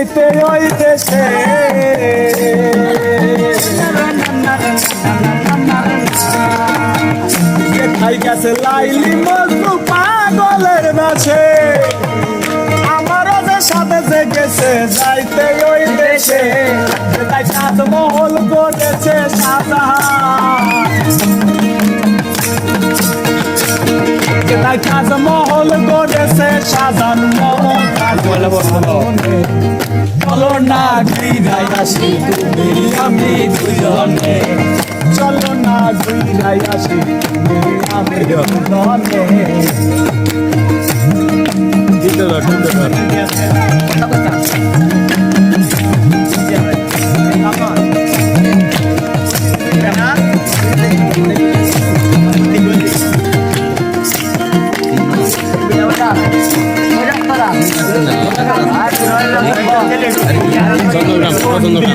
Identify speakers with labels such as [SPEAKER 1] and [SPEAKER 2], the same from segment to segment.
[SPEAKER 1] ওই দেশে খাই গেছে লাইলি মজনু পাগলের নাচে আমারও যে সাথে যে গেছে, যাইতে ওই দেশে। তাই তাজমহল করেছে শাহজাহান তাই তাজমহল করেছে সাজান মমতাজ চলো না ঘিরাই আসি তুমি আমি দুজনে চলো না ঘিরাই আসি তুমি আমি দুজনে
[SPEAKER 2] চন্দ্রগ্রাম চন্দ্রগ্রাম।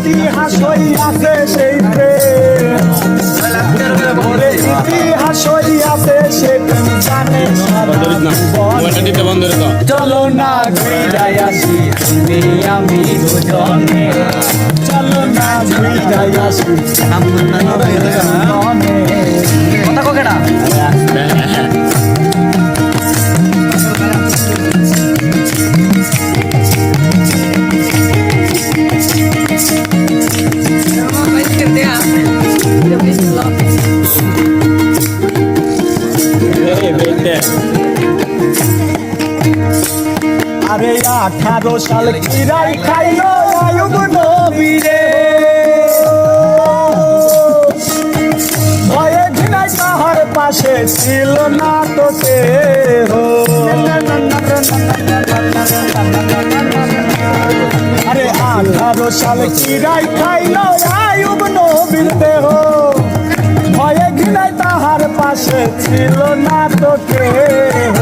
[SPEAKER 1] ইতিহাস হইয়াছে সেই প্রেম। ওরে ইতিহাস হইয়াছে সে প্রেম, জানে চলো না ঘুরাই আসি তুমি, আমি দুজনে। চলো না ঘুরাই আসি দুজনে আরে আঠারো সাল কিরাই খাইলো আয়ুব নবীরে। ভয়ে ঘৃণাই তাহার পাশে ছিল না তো আরে আঠারো সাল কিরাই খাইলো আয়ুব নবীর দেহ। ভয়ে ঘৃণাই তাহার পাশে ছিল না তো কেহ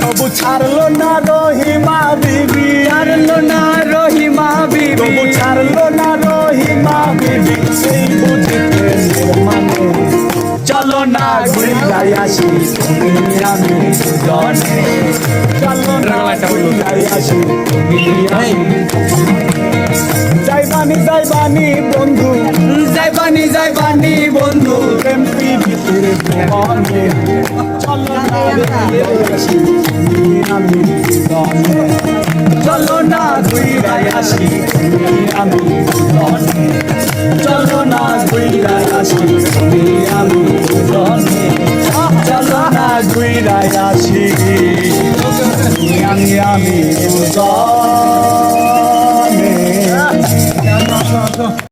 [SPEAKER 1] তবু ছাড়লো না রহিমা বিবি। ছাড়লো না রহিমা বিবি। তবু ছাড়লো না রহিমা বিবি। সেই বুঝিতে মানে। চলো না ঘুরাই আসি তুমি আমি দুজনে। চলো না ঘুরাই আসি তুমি আমি। যাইবানি যাইবানি বন্ধু। প্রেমনে চলো না তুমি আমি দুজনে চলো না ঘুরাই আসি আমি দুজনে চলো না ঘুরাই আসি আমি দুজনে চলো না ঘুরাই আসি আমি আমি দুজনে